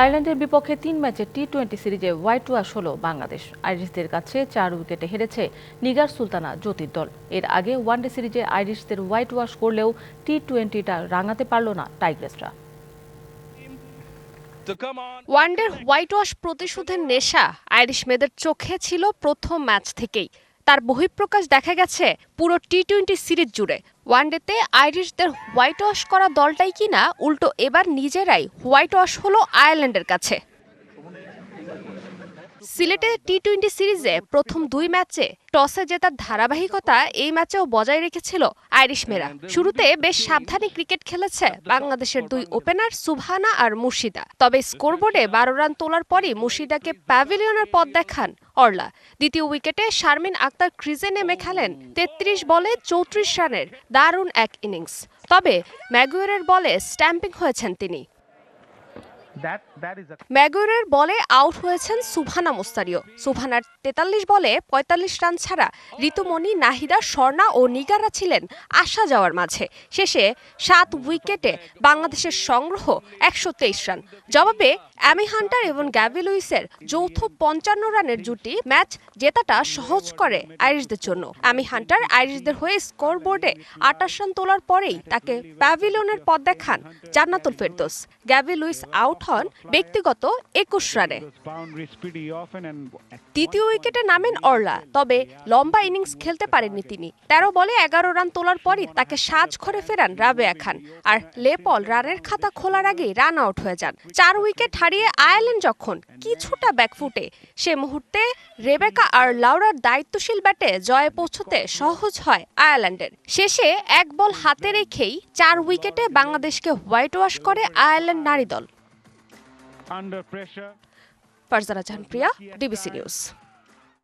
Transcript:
আয়ারল্যান্ডের বিপক্ষে তিন ম্যাচের টি টোয়েন্টি সিরিজে হোয়াইট ওয়াশ হল বাংলাদেশ। আইরিশদের কাছে চার উইকেটে হেরেছে নিগার সুলতানা জ্যোতির দল। এর আগে ওয়ানডে সিরিজে আইরিশদের হোয়াইট ওয়াশ করলেও টি টোয়েন্টিটা রাঙাতে পারল না টাইগ্রেসরা। ওয়ানডের হোয়াইট ওয়াশ প্রতিশোধের নেশা আইরিশ মেয়েদের চোখে ছিল প্রথম ম্যাচ থেকেই। তার বহিঃপ্রকাশ দেখা গেছে পুরো টি টোয়েন্টি সিরিজ জুড়ে। ওয়ানডেতে আইরিশদের হোয়াইট ওয়াশ করা দলটাই কিনা, উল্টো এবার নিজেরাই হোয়াইট ওয়াশ হলো আয়ারল্যান্ডের কাছে। সিলেটে টি টোয়েন্টি সিরিজে প্রথম দুই ম্যাচে টসে জেতার ধারাবাহিকতা এই ম্যাচেও বজায় রেখেছিল আইরিশ মেরা শুরুতে বেশ সাবধানে ক্রিকেট খেলেছে বাংলাদেশের দুই ওপেনার সুবহানা আর মুর্শিদা। তবে স্কোরবোর্ডে বারো রান তোলার পরই মুর্শিদাকে প্যাভিলিয়নের পথ দেখান অর্লা। দ্বিতীয় উইকেটে শারমিন আক্তার ক্রিজে নেমে খেলেন তেত্রিশ বলে চৌত্রিশ রানের দারুণ এক ইনিংস। তবে ম্যাগুয়ারের বলে স্ট্যাম্পিং হয়েছেন তিনি। ম্যাগুয়ারের বলে আউট হয়েছেন সুভানা মোস্তারিও। সুভানার তেতাল্লিশ বলে পঁয়তাল্লিশ রান ছাড়া ঋতুমণি, নাহিদা, স্বর্ণা ও নিগারা ছিলেন আসা যাওয়ার মাঝে। শেষে সাত উইকেটে বাংলাদেশের সংগ্রহ একশো তেইশ রান। জবাবে অ্যামি হান্টার এবং গ্যাভি লুইসের যৌথ পঞ্চান্ন রানের জুটি ম্যাচ জেতাটা সহজ করে আইরিশদের জন্য। অ্যামি হান্টার আইরিশদের হয়ে স্কোর বোর্ডে আটাশ রান তোলার পরেই তাকে প্যাভিলিয়নের পথ দেখান Jannatul Ferdous. Gaby Lewis out হন ব্যক্তিগত একুশ রানে। তৃতীয় উইকেটে নামেন অর্লা, তবে লম্বা ইনিংস খেলতে পারেননি তিনি। তেরো বলে এগারো রান তোলার পরই তাকে সাজ ঘরে ফেরান রাবেয়া খান। আর লেপল রানের খাতা খোলার আগেই রান আউট হয়ে যান। চার উইকেট হারিয়ে আয়ারল্যান্ড যখন কিছুটা ব্যাকফুটে, সে মুহূর্তে রেবেকা আর লাউরার দায়িত্বশীল ব্যাটে জয়ে পৌঁছতে সহজ হয় আয়ারল্যান্ডের। শেষে এক বল হাতে রেখেই চার উইকেটে বাংলাদেশকে হোয়াইট ওয়াশ করে আয়ারল্যান্ড নারী দল under pressure. Farzana Janpriya, DBC News.